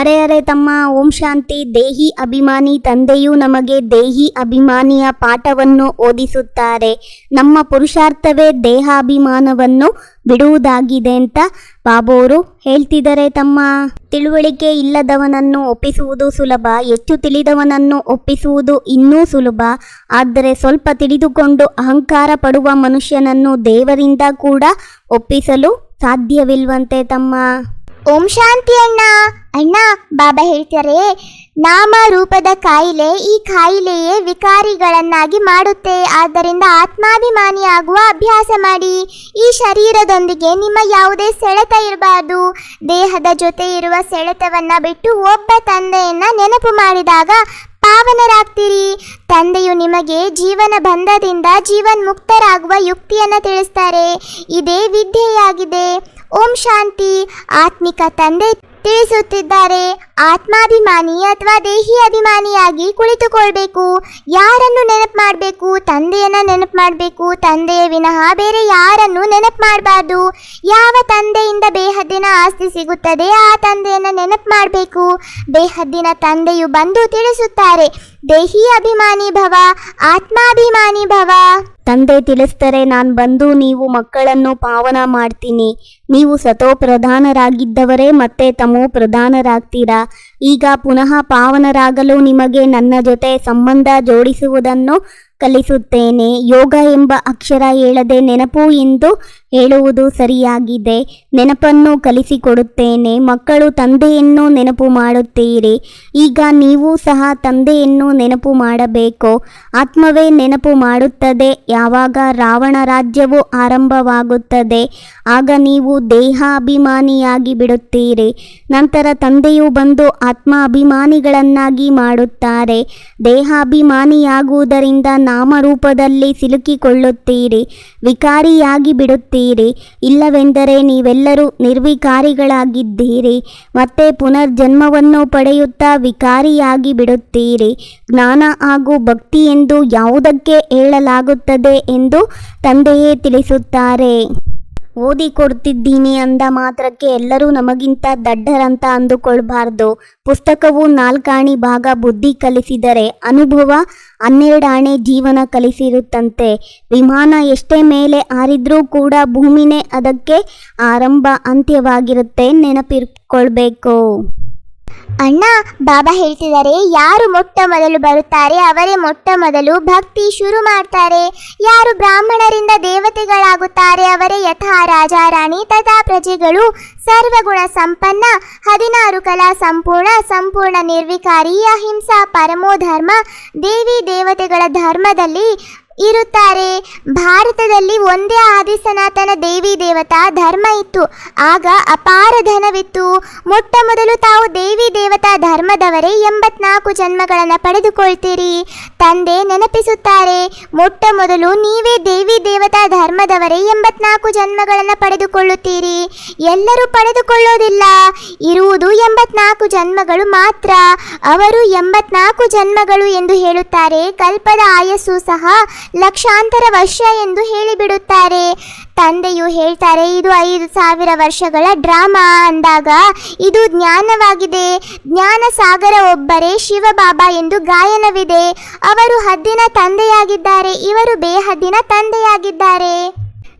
ಅರೆ ಅರೆ ತಮ್ಮ, ಓಂ ಶಾಂತಿ, ದೇಹಿ ಅಭಿಮಾನಿ ತಂದೆಯು ನಮಗೆ ದೇಹಿ ಅಭಿಮಾನಿಯ ಪಾಠವನ್ನು ಓದಿಸುತ್ತಾರೆ. ನಮ್ಮ ಪುರುಷಾರ್ಥವೇ ದೇಹಾಭಿಮಾನವನ್ನು ಬಿಡುವುದಾಗಿದೆ ಅಂತ ಬಾಬೋರು ಹೇಳ್ತಿದ್ದಾರೆ ತಮ್ಮ. ತಿಳುವಳಿಕೆ ಇಲ್ಲದವನನ್ನು ಒಪ್ಪಿಸುವುದು ಸುಲಭ, ಹೆಚ್ಚು ತಿಳಿದವನನ್ನು ಒಪ್ಪಿಸುವುದು ಇನ್ನೂ ಸುಲಭ. ಆದರೆ ಸ್ವಲ್ಪ ತಿಳಿದುಕೊಂಡು ಅಹಂಕಾರ ಪಡುವ ಮನುಷ್ಯನನ್ನು ದೇವರಿಂದ ಕೂಡ ಒಪ್ಪಿಸಲು ಸಾಧ್ಯವಿಲ್ವಂತೆ ತಮ್ಮ. ಓಂ ಶಾಂತಿ ಅಣ್ಣ. ಅಣ್ಣ, ಬಾಬಾ ಹೇಳ್ತಾರೆ, ನಾಮ ರೂಪದ ಕಾಯಿಲೆ ಈ ಕಾಯಿಲೆಯೇ ವಿಕಾರಿಗಳನ್ನಾಗಿ ಮಾಡುತ್ತೆ. ಆದ್ದರಿಂದ ಆತ್ಮಾಭಿಮಾನಿಯಾಗುವ ಅಭ್ಯಾಸ ಮಾಡಿ. ಈ ಶರೀರದೊಂದಿಗೆ ನಿಮ್ಮ ಯಾವುದೇ ಸೆಳೆತ ಇರಬಾರ್ದು. ದೇಹದ ಜೊತೆ ಇರುವ ಸೆಳೆತವನ್ನ ಬಿಟ್ಟು ಒಬ್ಬ ತಂದೆಯನ್ನ ನೆನಪು ಮಾಡಿದಾಗ ಪಾವನರಾಗ್ತೀರಿ. ತಂದೆಯು ನಿಮಗೆ ಜೀವನ ಬಂಧದಿಂದ ಜೀವನ್ ಮುಕ್ತರಾಗುವ ಯುಕ್ತಿಯನ್ನ ತಿಳಿಸ್ತಾರೆ. ಇದೇ ವಿದ್ಯೆಯಾಗಿದೆ. ಓಂ ಶಾಂತಿ. ಆತ್ಮಿಕ ತಂದೆ ತಿಳಿಸುತ್ತಿದ್ದಾರೆ. ಆತ್ಮಾಭಿಮಾನಿ ಅಥವಾ ದೇಹಿ ಅಭಿಮಾನಿಯಾಗಿ ಕುಳಿತುಕೊಳ್ಬೇಕು. ಯಾರನ್ನು ನೆನಪು ಮಾಡಬೇಕು? ತಂದೆಯನ್ನ ನೆನಪು ಮಾಡಬೇಕು. ತಂದೆಯ ವಿನಃ ಬೇರೆ ಯಾರನ್ನು ನೆನಪು ಮಾಡಬಾರ್ದು. ಯಾವ ತಂದೆಯಿಂದ ಬೇಹದ್ದಿನ ಆಸ್ತಿ ಸಿಗುತ್ತದೆ, ಆ ತಂದೆಯನ್ನ ನೆನಪು ಮಾಡಬೇಕು. ಬೇಹದ್ದಿನ ತಂದೆಯು ಬಂದು ತಿಳಿಸುತ್ತಾರೆ, ದೇಹಿ ಅಭಿಮಾನಿ ಭವ, ಆತ್ಮಾಭಿಮಾನಿ ಭವ. ತಂದೆ ತಿಳಿಸ್ತಾರೆ ನಾನು ಬಂದು ನೀವು ಮಕ್ಕಳನ್ನು ಪಾವನ ಮಾಡ್ತೀನಿ. ನೀವು ಸತೋ ಪ್ರಧಾನರಾಗಿದ್ದವರೇ ಮತ್ತೆ ತಮೋ ಪ್ರಧಾನರಾಗ್ತೀರಾ ಈಗ ಪುನಃ ಪಾವನರಾಗಲು ನಿಮಗೆ ನನ್ನ ಜೊತೆ ಸಂಬಂಧ ಜೋಡಿಸುವುದನ್ನು ಕಲಿಸುತ್ತೇನೆ. ಯೋಗ ಎಂಬ ಅಕ್ಷರ ಹೇಳದೆ ನೆನಪು ಎಂದು ಹೇಳುವುದು ಸರಿಯಾಗಿದೆ. ನೆನಪನ್ನು ಕಲಿಸಿಕೊಡುತ್ತೇನೆ. ಮಕ್ಕಳು ತಂದೆಯನ್ನು ನೆನಪು ಮಾಡುತ್ತೀರಿ. ಈಗ ನೀವು ಸಹ ತಂದೆಯನ್ನು ನೆನಪು ಮಾಡಬೇಕು. ಆತ್ಮವೇ ನೆನಪು ಮಾಡುತ್ತದೆ. ಯಾವಾಗ ರಾವಣ ರಾಜ್ಯವು ಆರಂಭವಾಗುತ್ತದೆ, ಆಗ ನೀವು ದೇಹಾಭಿಮಾನಿಯಾಗಿ ಬಿಡುತ್ತೀರಿ. ನಂತರ ತಂದೆಯು ಬಂದು ಆತ್ಮ ಅಭಿಮಾನಿಗಳನ್ನಾಗಿ ಮಾಡುತ್ತಾರೆ. ದೇಹಾಭಿಮಾನಿಯಾಗುವುದರಿಂದ ನಾಮರೂಪದಲ್ಲಿ ಸಿಲುಕಿಕೊಳ್ಳುತ್ತೀರಿ, ವಿಕಾರಿಯಾಗಿ ಬಿಡುತ್ತೀರಿ. ಇಲ್ಲವೆಂದರೆ ನೀವೆಲ್ಲರೂ ನಿರ್ವಿಕಾರಿಗಳಾಗಿದ್ದೀರಿ. ಮತ್ತೆ ಪುನರ್ಜನ್ಮವನ್ನು ಪಡೆಯುತ್ತಾ ವಿಕಾರಿಯಾಗಿ ಬಿಡುತ್ತೀರಿ. ಜ್ಞಾನ ಹಾಗೂ ಭಕ್ತಿ ಎಂದು ಯಾವುದಕ್ಕೆ ಹೇಳಲಾಗುತ್ತದೆ ಎಂದು ತಂದೆಯೇ ತಿಳಿಸುತ್ತಾರೆ. ಓದಿ ಕೊಡ್ತಿದ್ದೀನಿ ಅಂದ ಮಾತ್ರಕ್ಕೆ ಎಲ್ಲರೂ ನಮಗಿಂತ ದಡ್ಡರಂತ ಅಂದುಕೊಳ್ಬಾರ್ದು. ಪುಸ್ತಕವು ನಾಲ್ಕಾಣಿ ಭಾಗ ಬುದ್ಧಿ ಕಲಿಸಿದರೆ ಅನುಭವ ಹನ್ನೆರಡಾಣೆ ಜೀವನ ಕಲಿಸಿರುತ್ತಂತೆ. ವಿಮಾನ ಎಷ್ಟೇ ಮೇಲೆ ಹಾರಿದ್ರೂ ಕೂಡ ಭೂಮಿನೇ ಅದಕ್ಕೆ ಆರಂಭ ಅಂತ್ಯವಾಗಿರುತ್ತೆ ನೆನಪಿಟ್ಕೊಳ್ಬೇಕು ಅಣ್ಣ, ಬಾಬಾ ಹೇಳ್ತಿದ್ದಾರೆ, ಯಾರು ಮೊಟ್ಟ ಮೊದಲು ಬರುತ್ತಾರೆ, ಅವರೇ ಮೊಟ್ಟ ಮೊದಲು ಭಕ್ತಿ ಶುರು ಮಾಡ್ತಾರೆ. ಯಾರು ಬ್ರಾಹ್ಮಣರಿಂದ ದೇವತೆಗಳಾಗುತ್ತಾರೆ, ಅವರೇ ಯಥಾ ರಾಜ, ರಾಣಿ, ತಥಾ ಪ್ರಜೆಗಳು. ಸರ್ವಗುಣ ಸಂಪನ್ನ, ಹದಿನಾರು ಕಲಾ ಸಂಪೂರ್ಣ ಸಂಪೂರ್ಣ ನಿರ್ವಿಕಾರಿ ಅಹಿಂಸಾ, ಪರಮೋ ಧರ್ಮ, ದೇವಿ ದೇವತೆಗಳ ಧರ್ಮದಲ್ಲಿ ಇರುತ್ತಾರೆ. ಭಾರತದಲ್ಲಿ ಒಂದೇ ಆದಿ ಸನಾತನ ದೇವಿ ದೇವತಾ ಧರ್ಮ ಇತ್ತು. ಆಗ ಅಪಾರ ಧನವಿತ್ತು. ಮೊಟ್ಟ ಮೊದಲು ತಾವು ದೇವಿ ದೇವತಾ ಧರ್ಮದವರೇ ಎಂಬತ್ನಾಲ್ಕು ಜನ್ಮಗಳನ್ನು ಪಡೆದುಕೊಳ್ತೀರಿ. ತಂದೆ ನೆನಪಿಸುತ್ತಾರೆ, ಮೊಟ್ಟ ಮೊದಲು ನೀವೇ ದೇವಿ ದೇವತಾ ಧರ್ಮದವರೇ ಎಂಬತ್ನಾಲ್ಕು ಜನ್ಮಗಳನ್ನು ಪಡೆದುಕೊಳ್ಳುತ್ತೀರಿ. ಎಲ್ಲರೂ ಪಡೆದುಕೊಳ್ಳೋದಿಲ್ಲ. ಇರುವುದು ಎಂಬತ್ನಾಲ್ಕು ಜನ್ಮಗಳು ಮಾತ್ರ. ಅವರು ಎಂಬತ್ನಾಲ್ಕು ಜನ್ಮಗಳು ಎಂದು ಹೇಳುತ್ತಾರೆ. ಕಲ್ಪದ ಆಯಸ್ಸು ಸಹ ಲಕ್ಷಾಂತರ ವರ್ಷ ಎಂದು ಹೇಳಿಬಿಡುತ್ತಾರೆ. ತಂದೆಯು ಹೇಳ್ತಾರೆ, ಇದು ಐದು ಸಾವಿರ ವರ್ಷಗಳ ಡ್ರಾಮಾ ಅಂದಾಗ ಇದು ಜ್ಞಾನವಾಗಿದೆ. ಜ್ಞಾನ ಸಾಗರ ಒಬ್ಬರೇ ಶಿವಬಾಬಾ ಎಂದು ಗಾಯನವಿದೆ. ಅವರು ಹದ್ದಿನ ತಂದೆಯಾಗಿದ್ದಾರೆ, ಇವರು ಬೇಹದ್ದಿನ ತಂದೆಯಾಗಿದ್ದಾರೆ.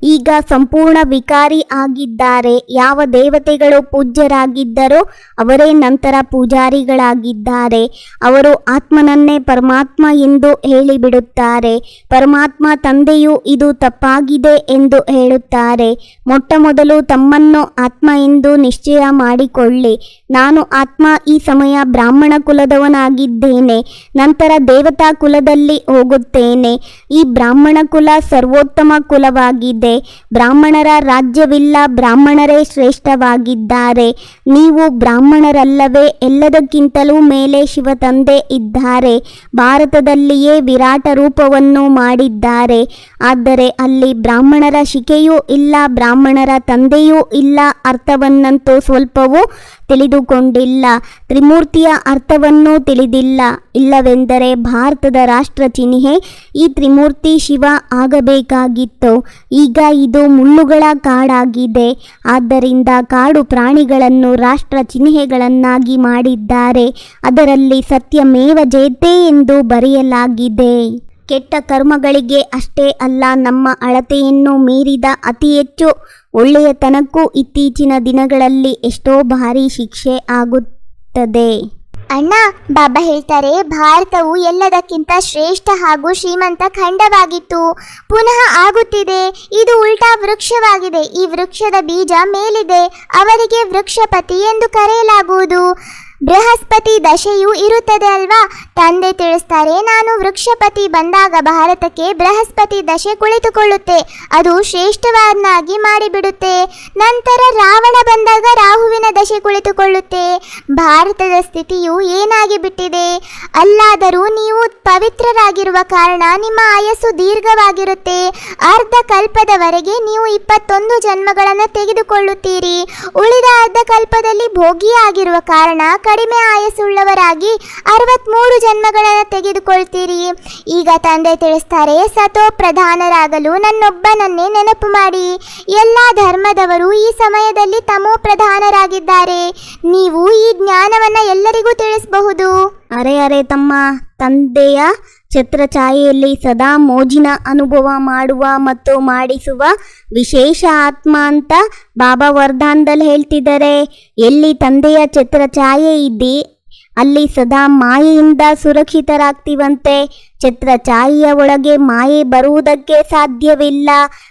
ಈಗ ಸಂಪೂರ್ಣ ವಿಕಾರಿ ಆಗಿದ್ದಾರೆ. ಯಾವ ದೇವತೆಗಳು ಪೂಜ್ಯರಾಗಿದ್ದರೋ ಅವರೇ ನಂತರ ಪೂಜಾರಿಗಳಾಗಿದ್ದಾರೆ. ಅವರು ಆತ್ಮನನ್ನೇ ಪರಮಾತ್ಮ ಎಂದು ಹೇಳಿಬಿಡುತ್ತಾರೆ. ಪರಮಾತ್ಮ ತಂದೆಯು ಇದು ತಪ್ಪಾಗಿದೆ ಎಂದು ಹೇಳುತ್ತಾರೆ. ಮೊಟ್ಟ ಮೊದಲು ತಮ್ಮನ್ನು ಆತ್ಮ ಎಂದು ನಿಶ್ಚಯ ಮಾಡಿಕೊಳ್ಳಿ. ನಾನು ಆತ್ಮ ಈ ಸಮಯ ಬ್ರಾಹ್ಮಣ ಕುಲದವನಾಗಿದ್ದೇನೆ. ನಂತರ ದೇವತಾ ಕುಲದಲ್ಲಿ ಹೋಗುತ್ತೇನೆ. ಈ ಬ್ರಾಹ್ಮಣ ಕುಲ ಸರ್ವೋತ್ತಮ ಕುಲವಾಗಿದೆ. ಬ್ರಾಹ್ಮಣರ ರಾಜ್ಯವಿಲ್ಲ, ಬ್ರಾಹ್ಮಣರೇ ಶ್ರೇಷ್ಠವಾಗಿದ್ದಾರೆ. ನೀವು ಬ್ರಾಹ್ಮಣರಲ್ಲವೇ, ಎಲ್ಲದಕ್ಕಿಂತಲೂ ಮೇಲೆ ಶಿವತಂದೆ ಇದ್ದಾರೆ. ಭಾರತದಲ್ಲಿಯೇ ವಿರಾಟ ರೂಪವನ್ನು ಮಾಡಿದ್ದಾರೆ. ಆದರೆ ಅಲ್ಲಿ ಬ್ರಾಹ್ಮಣರ ಶಿಕೆಯೂ ಇಲ್ಲ, ಬ್ರಾಹ್ಮಣರ ತಂದೆಯೂ ಇಲ್ಲ, ಅರ್ಥವನ್ನಂತೂ ಸ್ವಲ್ಪವೂ ತಿಳಿದುಕೊಂಡಿಲ್ಲ. ತ್ರಿಮೂರ್ತಿಯ ಅರ್ಥವನ್ನೂ ತಿಳಿದಿಲ್ಲ. ಇಲ್ಲವೆಂದರೆ ಭಾರತದ ರಾಷ್ಟ್ರ ಚಿಹ್ನೆ ಈ ತ್ರಿಮೂರ್ತಿ ಶಿವ ಆಗಬೇಕಾಗಿತ್ತು. ಈಗ ಇದು ಮುಳ್ಳುಗಳ ಕಾಡಾಗಿದೆ. ಆದ್ದರಿಂದ ಕಾಡು ಪ್ರಾಣಿಗಳನ್ನು ರಾಷ್ಟ್ರ ಚಿಹ್ನೆಗಳನ್ನಾಗಿ ಮಾಡಿದ್ದಾರೆ. ಅದರಲ್ಲಿ ಸತ್ಯಮೇವ ಜಯತೆ ಎಂದು ಬರೆಯಲಾಗಿದೆ. ಕೆಟ್ಟ ಕರ್ಮಗಳಿಗೆ ಅಷ್ಟೇ ಅಲ್ಲ, ನಮ್ಮ ಅಳತೆಯನ್ನು ಮೀರಿದ ಅತಿ ಹೆಚ್ಚು ಒಳ್ಳೆಯತನಕ್ಕೂ ಇತ್ತೀಚಿನ ದಿನಗಳಲ್ಲಿ ಎಷ್ಟೋ ಭಾರಿ ಶಿಕ್ಷೆ ಆಗುತ್ತದೆ. ಅಣ್ಣ, ಬಾಬಾ ಹೇಳ್ತಾರೆ, ಭಾರತವು ಎಲ್ಲದಕ್ಕಿಂತ ಶ್ರೇಷ್ಠ ಹಾಗೂ ಶ್ರೀಮಂತ ಖಂಡವಾಗಿತ್ತು. ಪುನಃ ಆಗುತ್ತಿದೆ. ಇದು ಉಲ್ಟಾ ವೃಕ್ಷವಾಗಿದೆ. ಈ ವೃಕ್ಷದ ಬೀಜ ಮೇಲಿದೆ. ಅವರಿಗೆ ವೃಕ್ಷಪತಿ ಎಂದು ಕರೆಯಲಾಗುವುದು. ಬೃಹಸ್ಪತಿ ದಶೆಯು ಇರುತ್ತದೆ ಅಲ್ವಾ? ತಂದೆ ತಿಳಿಸ್ತಾರೆ, ನಾನು ವೃಕ್ಷಪತಿ ಬಂದಾಗ ಭಾರತಕ್ಕೆ ಬೃಹಸ್ಪತಿ ದಶೆ ಕುಳಿತುಕೊಳ್ಳುತ್ತೆ. ಅದು ಶ್ರೇಷ್ಠವಾದನಾಗಿ ಮಾಡಿಬಿಡುತ್ತೆ. ನಂತರ ರಾವಣ ಬಂದಾಗ ರಾಹುವಿನ ದಶೆ ಕುಳಿತುಕೊಳ್ಳುತ್ತೆ. ಭಾರತದ ಸ್ಥಿತಿಯು ಏನಾಗಿ ಬಿಟ್ಟಿದೆ? ಅಲ್ಲಾದರೂ ನೀವು ಪವಿತ್ರರಾಗಿರುವ ಕಾರಣ ನಿಮ್ಮ ಆಯಸ್ಸು ದೀರ್ಘವಾಗಿರುತ್ತೆ. ಅರ್ಧ ಕಲ್ಪದವರೆಗೆ ನೀವು ಇಪ್ಪತ್ತೊಂದು ಜನ್ಮಗಳನ್ನು ತೆಗೆದುಕೊಳ್ಳುತ್ತೀರಿ. ಉಳಿದ ಅರ್ಧ ಕಲ್ಪದಲ್ಲಿ ಭೋಗಿಯಾಗಿರುವ ಕಾರಣ ಕಡಿಮೆ ಆಯಸ್ಸುಳ್ಳವರಾಗಿ ಅರವತ್ಮೂರು ಜನ್ಮಗಳನ್ನು ತೆಗೆದುಕೊಳ್ತೀರಿ. ಈಗ ತಂದೆ ತಿಳಿಸ್ತಾರೆ, ಸತೋ ಪ್ರಧಾನರಾಗಲು ನನ್ನೊಬ್ಬನನ್ನೇ ನೆನಪು ಮಾಡಿ. ಎಲ್ಲ ಧರ್ಮದವರು ಈ ಸಮಯದಲ್ಲಿ ತಮೋ ಪ್ರಧಾನರಾಗಿದ್ದಾರೆ. ನೀವು ಈ ಜ್ಞಾನವನ್ನ ಎಲ್ಲರಿಗೂ ತಿಳಿಸಬಹುದು. ಅರೆ ಅರೆ ತಮ್ಮ ತಂದೆಯ ಛತ್ರಛಾಯೆಯಲ್ಲಿ ಸದಾ ಮೋಜಿನ ಅನುಭವ ಮಾಡುವ ಮತ್ತು ಮಾಡಿಸುವ ವಿಶೇಷ ಆತ್ಮ ಅಂತ ಬಾಬಾ ವರ್ಧಾನ್ದಲ್ಲಿ ಹೇಳ್ತಿದ್ದಾರೆ. ಎಲ್ಲಿ ತಂದೆಯ ಛತ್ರಛಾಯೆ ಇದ್ದಿ ಅಲ್ಲಿ ಸದಾ ಮಾಯೆಯಿಂದ ಸುರಕ್ಷಿತರಾಗ್ತೀವಂತೆ. ಛತ್ರಛಾಯೆಯ ಒಳಗೆ ಮಾಯೆ ಬರುವುದಕ್ಕೆ ಸಾಧ್ಯವಿಲ್ಲ.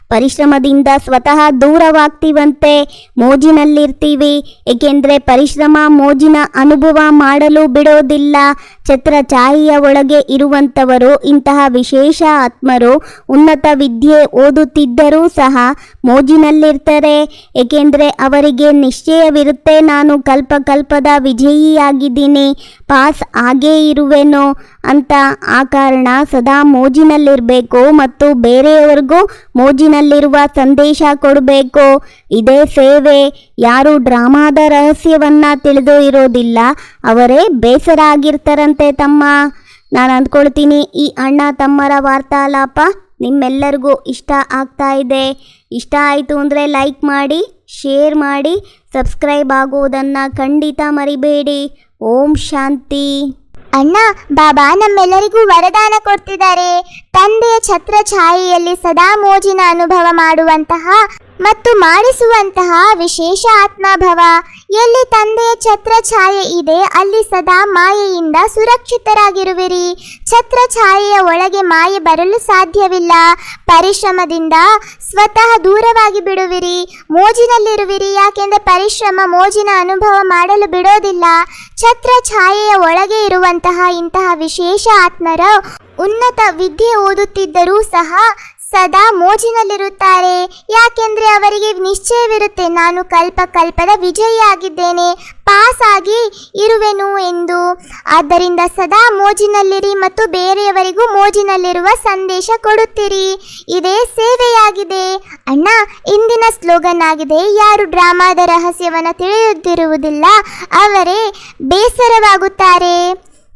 ಪರಿಶ್ರಮದಿಂದ ಸ್ವತಃ ದೂರವಾಗ್ತೀವಂತೆ ಮೋಜಿನಲ್ಲಿರ್ತೀವಿ. ಏಕೆಂದರೆ ಪರಿಶ್ರಮ ಮೋಜಿನ ಅನುಭವ ಮಾಡಲು ಬಿಡೋದಿಲ್ಲ. ಛತ್ರಛಾಯೆಯ ಒಳಗೆ ಇರುವಂಥವರು, ಇಂತಹ ವಿಶೇಷ ಆತ್ಮರು ಉನ್ನತ ವಿದ್ಯೆ ಓದುತ್ತಿದ್ದರೂ ಸಹ ಮೋಜಿನಲ್ಲಿರ್ತಾರೆ. ಏಕೆಂದರೆ ಅವರಿಗೆ ನಿಶ್ಚಯವಿರುತ್ತೆ, ನಾನು ಕಲ್ಪ ಕಲ್ಪದ ವಿಜಯಿಯಾಗಿದ್ದೀನಿ, ಪಾಸ್ ಆಗೇ ಇರುವೆನೋ ಅಂತ ಆ ಕಾರಣ ಸದಾ ಮೋಜಿನಲ್ಲಿರಬೇಕು ಮತ್ತು ಬೇರೆಯವರಿಗೂ ಮೋಜಿನಲ್ಲಿರುವ ಸಂದೇಶ ಕೊಡಬೇಕು. ಇದೇ ಸೇವೆ. ಯಾರು ಡ್ರಾಮಾದ ರಹಸ್ಯವನ್ನ ತಿಳಿದು ಇರೋದಿಲ್ಲ. ಅವರೇ ಬೇಸರ ಆಗಿರ್ತಾರಂತೆ ತಮ್ಮ. ನಾನು ಅಂದ್ಕೊಳ್ತೀನಿ, ಈ ಅಣ್ಣ ತಮ್ಮರ ವಾರ್ತಾಲಾಪ ನಿಮ್ಮೆಲ್ಲರಿಗೂ ಇಷ್ಟ ಆಗ್ತಾ ಇದೆ. ಇಷ್ಟ ಆಯಿತು ಅಂದರೆ ಲೈಕ್ ಮಾಡಿ, ಶೇರ್ ಮಾಡಿ, ಸಬ್ಸ್ಕ್ರೈಬ್ ಆಗುವುದನ್ನು ಖಂಡಿತ ಮರಿಬೇಡಿ. ಓಂ ಶಾಂತಿ. ಅಣ್ಣ ಬಾಬಾ ನಮ್ಮೆಲ್ಲರಿಗೂ ವರದಾನ ಕೊಡ್ತಿದ್ದಾರೆ. ತಂದೆಯ ಛತ್ರ ಛಾಯೆಯಲ್ಲಿ ಸದಾ ಮೋಜಿನ ಅನುಭವ ಮಾಡುವಂತಹ ಮತ್ತು ಮಾಡಿಸುವಂತಹ ವಿಶೇಷ ಆತ್ಮಭವ. ಎಲ್ಲಿ ತಂದೆಯ ಛತ್ರ ಛಾಯೆ ಇದೆ, ಅಲ್ಲಿ ಸದಾ ಮಾಯೆಯಿಂದ ಸುರಕ್ಷಿತರಾಗಿರುವಿರಿ. ಛತ್ರ ಛಾಯೆಯ ಒಳಗೆ ಮಾಯೆ ಬರಲು ಸಾಧ್ಯವಿಲ್ಲ. ಪರಿಶ್ರಮದಿಂದ ಸ್ವತಃ ದೂರವಾಗಿ ಬಿಡುವಿರಿ. ಮೋಜಿನಲ್ಲಿರುವಿರಿ, ಯಾಕೆಂದರೆ ಪರಿಶ್ರಮ ಮೋಜಿನ ಅನುಭವ ಮಾಡಲು ಬಿಡೋದಿಲ್ಲ. ಛತ್ರ ಛಾಯೆಯ ಒಳಗೆ ಇರುವಂತಹ ಇಂತಹ ವಿಶೇಷ ಆತ್ಮರ ಉನ್ನತ ವಿದ್ಯೆ ಓದುತ್ತಿದ್ದರೂ ಸಹ ಸದಾ ಮೋಜಿನಲ್ಲಿರುತ್ತಾರೆ. ಯಾಕೆಂದ್ರೆ ಅವರಿಗೆ ನಿಶ್ಚಯವಿರುತ್ತೆ, ನಾನು ಕಲ್ಪ ಕಲ್ಪದ ವಿಜಯಿಯಾಗಿದ್ದೇನೆ ಪಾಸ್ ಆಗಿ ಇರುವೆನು ಎಂದು. ಆದ್ದರಿಂದ ಸದಾ ಮೋಜಿನಲ್ಲಿರಿ ಮತ್ತು ಬೇರೆಯವರಿಗೂ ಮೋಜಿನಲ್ಲಿರುವ ಸಂದೇಶ ಕೊಡುತ್ತೀರಿ. ಇದೇ ಸೇವೆಯಾಗಿದೆ. ಅಣ್ಣ, ಇಂದಿನ ಸ್ಲೋಗನ್ ಆಗಿದೆ ಯಾರು ಡ್ರಾಮಾದ ರಹಸ್ಯವನ್ನು ತಿಳಿಯುತ್ತಿರುವುದಿಲ್ಲ, ಅವರೇ ಬೇಸರವಾಗುತ್ತಾರೆ.